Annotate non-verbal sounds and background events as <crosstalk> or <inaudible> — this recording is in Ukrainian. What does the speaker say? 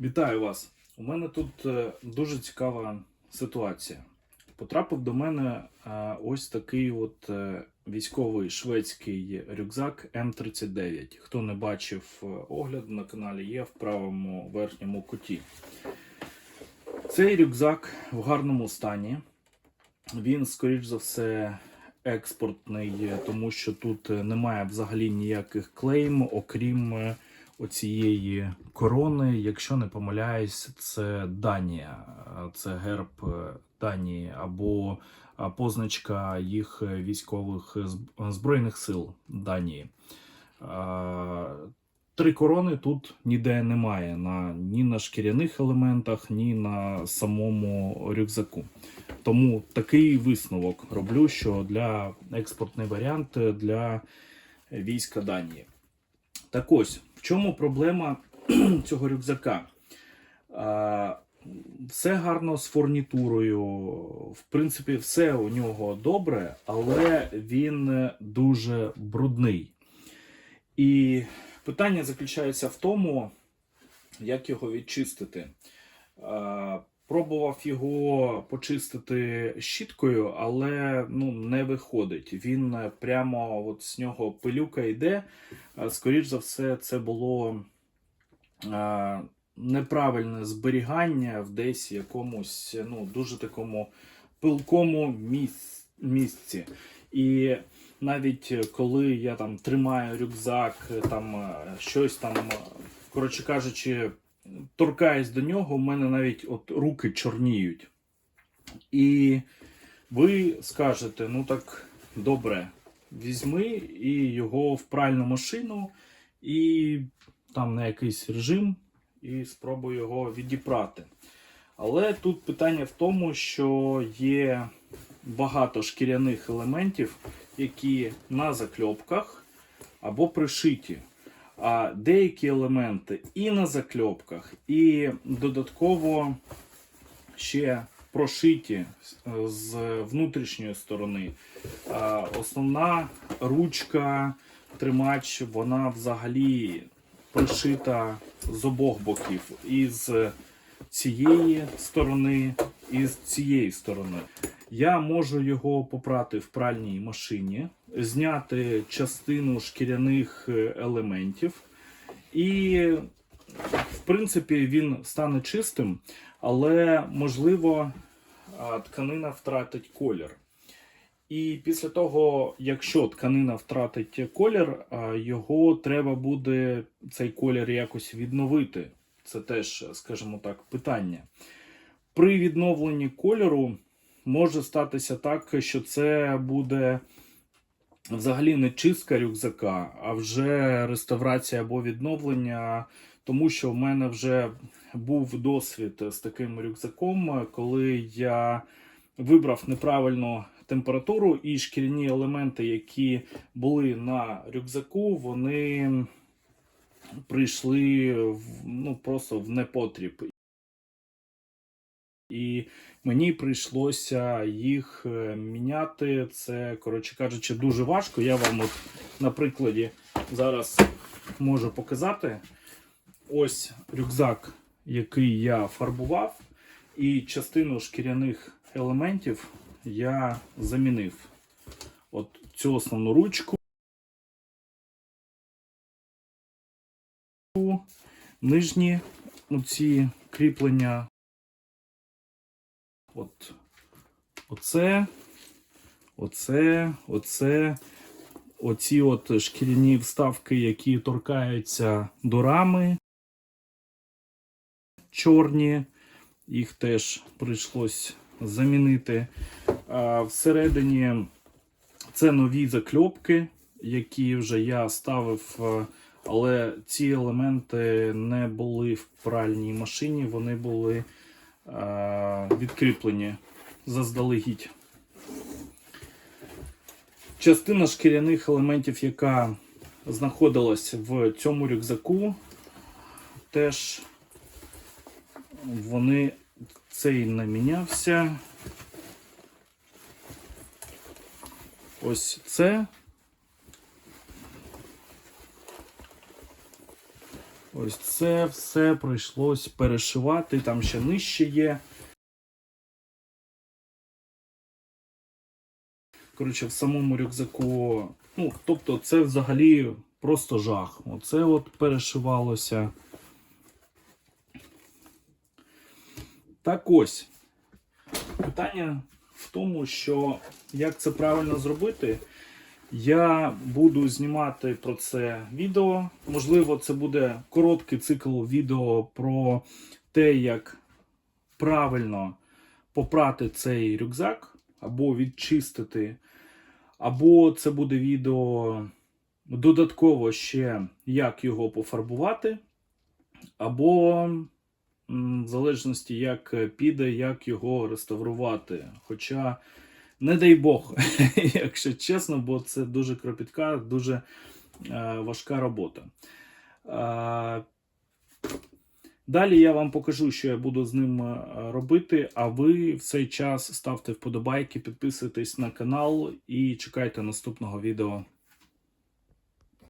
Вітаю вас! У мене тут е, дуже цікава ситуація. Потрапив до мене е, ось такий от е, військовий шведський рюкзак М39. Хто не бачив огляд на каналі є в правому верхньому куті. Цей рюкзак в гарному стані. Він, скоріш за все, експортний, тому що тут немає взагалі ніяких клейм, окрім оцієї корони. Якщо не помиляюсь, це Данія, це герб е, Данії або е, позначка їх військових збройних сил Данії. Е, Три корони тут ніде немає на, ні на шкіряних елементах, ні на самому рюкзаку. Тому такий висновок роблю, що для експортний варіант для війська Данії. Так ось, в чому проблема <clears throat> цього рюкзака? Все гарно з фурнітурою. В принципі, все у нього добре, але він дуже брудний. І питання заключається в тому, як його відчистити. Пробував його почистити щіткою, але ну, не виходить. Він е, прямо от з нього пилюка йде. А, Скоріш за все, це було а, неправильне зберігання в десь якомусь ну, дуже такому пилкому міс- місці. І навіть е, коли я там тримаю рюкзак, е, там е, щось там, е, коротше кажучи, торкаюсь до нього, у мене навіть от руки чорніють. І ви скажете, ну так добре, візьми і його в пральну машину, і там на якийсь режим, і спробуй його відіпрати. Але тут питання в тому, що є багато шкіряних елементів, які на закльопках або пришиті. А деякі елементи і на закльопках, і додатково ще прошиті з внутрішньої сторони. Основна ручка, тримач, вона взагалі пришита з обох боків. І з цієї сторони, і з цієї сторони. Я можу його попрати в пральній машині, зняти частину шкіряних е, елементів, і, в принципі, він стане чистим, але можливо тканина втратить колір. І після того, якщо тканина втратить колір, його треба буде цей колір якось відновити. Це теж, скажімо так, питання. При відновленні кольору може статися так, що це буде взагалі не чистка рюкзака, а вже реставрація або відновлення, тому що в мене вже був досвід з таким рюкзаком, коли я вибрав неправильну температуру, і шкіряні елементи, які були на рюкзаку, вони прийшли ну, просто в непотріб. І мені прийшлося їх е, міняти. Це, коротше кажучи, дуже важко. Я вам от на прикладі зараз можу показати. Ось рюкзак, який я фарбував, і частину шкіряних елементів я замінив. От цю основну ручку. Нижні оці кріплення От, оце, оце, оце, оці от шкіряні вставки, які торкаються до рами, чорні, їх теж прийшлось замінити. А всередині це нові закльопки, які вже я ставив, але ці елементи не були в пральній машині, вони були відкріплені заздалегідь. Частина шкіряних елементів, яка знаходилась в цьому рюкзаку, теж вони цей не мінявся. Ось це. Ось це все прийшлось перешивати. Там ще нижче є. Коротше, в самому рюкзаку. Ну, тобто, це взагалі просто жах. Оце от перешивалося. Так ось. Питання в тому, що як це правильно зробити. Я буду знімати про це відео. Можливо, це буде короткий цикл відео про те, як правильно попрати цей рюкзак, або відчистити, або це буде відео додатково ще, як його пофарбувати, або в залежності, як піде, як його реставрувати. Хоча, не дай Бог, <laughs> якщо чесно, бо це дуже кропітка, дуже е, важка робота. Е, Далі я вам покажу, що я буду з ним е, робити. А ви в цей час ставте вподобайки, підписуйтесь на канал і чекайте наступного відео.